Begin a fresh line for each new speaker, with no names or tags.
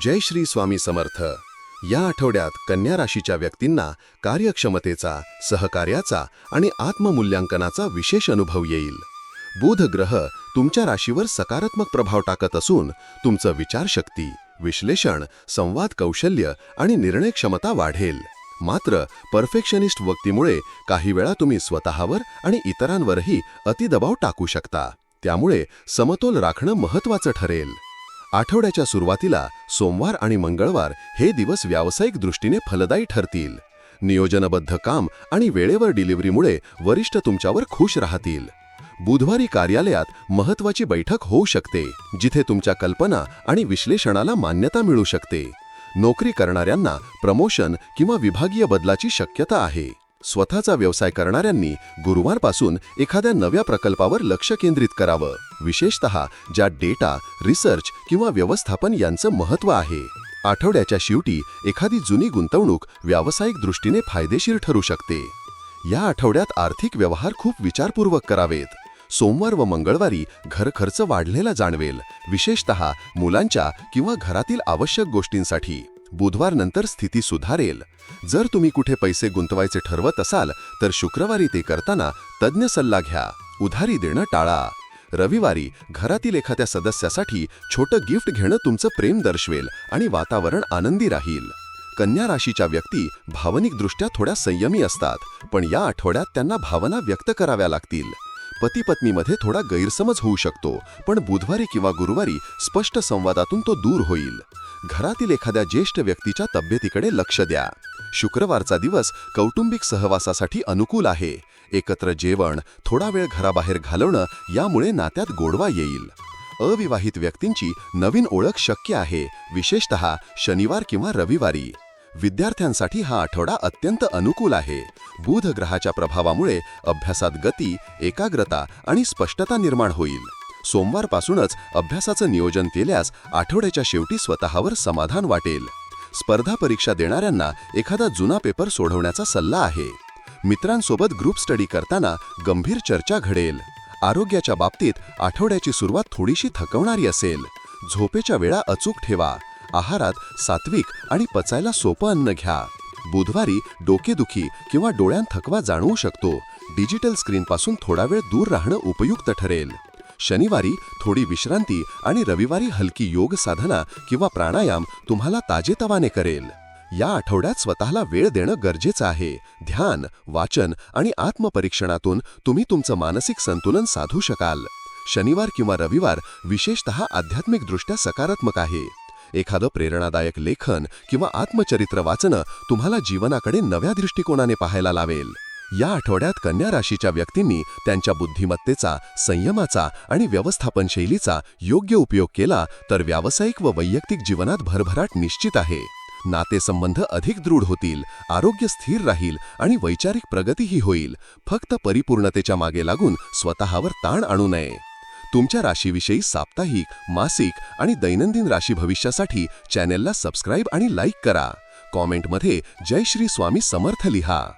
जय श्री स्वामी समर्थ. या आठवड्यात कन्या राशीच्या व्यक्तींना कार्यक्षमतेचा सहकार्याचा आणि आत्ममूल्यांकनाचा विशेष अनुभव येईल. बुध ग्रह तुमच्या राशीवर सकारात्मक प्रभाव टाकत असून तुमचं विचारशक्ती विश्लेषण संवाद कौशल्य आणि निर्णय क्षमता वाढेल. मात्र परफेक्शनिस्ट व्यक्तीमुळे काही वेळा तुम्ही स्वतःवर आणि इतरांवरही अतिदबाव टाकू शकता. त्यामुळे समतोल राखणं महत्वाचं ठरेल. आठवड्याच्या सुरुवातीला सोमवार आणि मंगळवार हे दिवस व्यावसायिक दृष्टीने फलदायी ठरतील. नियोजनबद्ध काम आणि वेळेवर डिलिव्हरीमुळे वरिष्ठ तुमच्यावर खुश राहतील. बुधवारी कार्यालयात महत्वाची बैठक होऊ शकते जिथे तुमच्या कल्पना आणि विश्लेषणाला मान्यता मिळू शकते. नोकरी करणाऱ्यांना प्रमोशन किंवा विभागीय बदलाची शक्यता आहे. स्वतःचा व्यवसाय करणाऱ्यांनी गुरुवारपासून एखाद्या नव्या प्रकल्पावर लक्ष केंद्रित करावं. विशेषत ज्या डेटा रिसर्च किंवा व्यवस्थापन यांचं महत्त्व आहे. आठवड्याच्या शेवटी एखादी जुनी गुंतवणूक व्यावसायिक दृष्टीने फायदेशीर ठरू शकते. या आठवड्यात आर्थिक व्यवहार खूप विचारपूर्वक करावेत. सोमवार व मंगळवारी घर खर्च वाढलेला जाणवेल. विशेषतः मुलांच्या किंवा घरातील आवश्यक गोष्टींसाठी. बुधवारनंतर स्थिती सुधारेल. जर तुम्ही कुठे पैसे गुंतवायचे ठरवत असाल तर शुक्रवारी ते करताना तज्ज्ञ सल्ला घ्या. उधारी देणं टाळा. रविवारी घरातील एखाद्या सदस्यासाठी छोटं गिफ्ट घेणं तुमचं प्रेम दर्शवेल आणि वातावरण आनंदी राहील. कन्या राशीच्या व्यक्ती भावनिकदृष्ट्या थोड्या संयमी असतात पण या आठवड्यात त्यांना भावना व्यक्त कराव्या लागतील. पती पत्नीमध्ये थोडा गैरसमज होऊ शकतो पण बुधवारी किंवा गुरुवारी स्पष्ट संवादातून तो दूर होईल. घरातील एखाद्या ज्येष्ठ व्यक्तीच्या तब्येतीकडे लक्ष द्या. शुक्रवारचा दिवस कौटुंबिक सहवासासाठी अनुकूल आहे. एकत्र जेवण थोडा वेळ घराबाहेर घालवणं यामुळे नात्यात गोडवा येईल. अविवाहित व्यक्तींची नवीन ओळख शक्य आहे. विशेषतः शनिवार किंवा रविवारी. विद्यार्थ्यांसाठी हा आठवडा अत्यंत अनुकूल आहे. बुध ग्रहाच्या प्रभावामुळे अभ्यासात गती एकाग्रता आणि स्पष्टता निर्माण होईल. सोमवारपासूनच अभ्यासाचं नियोजन केल्यास आठवड्याच्या शेवटी स्वतःवर समाधान वाटेल. स्पर्धा परीक्षा देणाऱ्यांना एखादा जुना पेपर सोडवण्याचा सल्ला आहे. मित्रांसोबत ग्रुप स्टडी करताना गंभीर चर्चा घडेल. आरोग्याच्या बाबतीत आठवड्याची सुरुवात थोडीशी थकवणारी असेल. झोपेच्या वेळा अचूक ठेवा. आहारात सात्विक आणि पचायला सोपं अन्न घ्या. बुधवारी डोकेदुखी किंवा डोळ्यां थकवा जाणवू शकतो. डिजिटल स्क्रीनपासून थोडा वेळ दूर राहणं उपयुक्त ठरेल. शनिवारी थोडी विश्रांती आणि रविवारी हलकी योग साधना किंवा प्राणायाम तुम्हाला ताजेतवाने करेल. या आठवड्यात स्वतःला वेळ देणं गरजेचं आहे. ध्यान वाचन आणि आत्मपरीक्षणातून तुम्ही तुमचं मानसिक संतुलन साधू शकाल. शनिवार किंवा रविवार विशेषतः आध्यात्मिकदृष्ट्या सकारात्मक आहे. एखादं प्रेरणादायक लेखन किंवा आत्मचरित्र वाचणं तुम्हाला जीवनाकडे नव्या दृष्टिकोनाने पाहायला लावेल. या आठवड्यात कन्या राशीच्या व्यक्तींनी त्यांच्या बुद्धिमत्तेचा संयमाचा आणि व्यवस्थापन शैलीचा योग्य उपयोग केला तर व्यावसायिक व वैयक्तिक जीवनात भरभराट निश्चित आहे. नातेसंबंध अधिक दृढ होतील आरोग्य स्थिर राहील आणि वैचारिक प्रगतीही होईल. फक्त परिपूर्णतेच्या मागे लागून स्वतःवर ताण आणू नये. तुमच्या राशीविषयी साप्ताहिक मासिक आणि दैनंदिन राशी भविष्यासाठी चॅनेलला सबस्क्राईब आणि लाईक करा. कॉमेंटमध्ये जय श्री स्वामी समर्थ लिहा.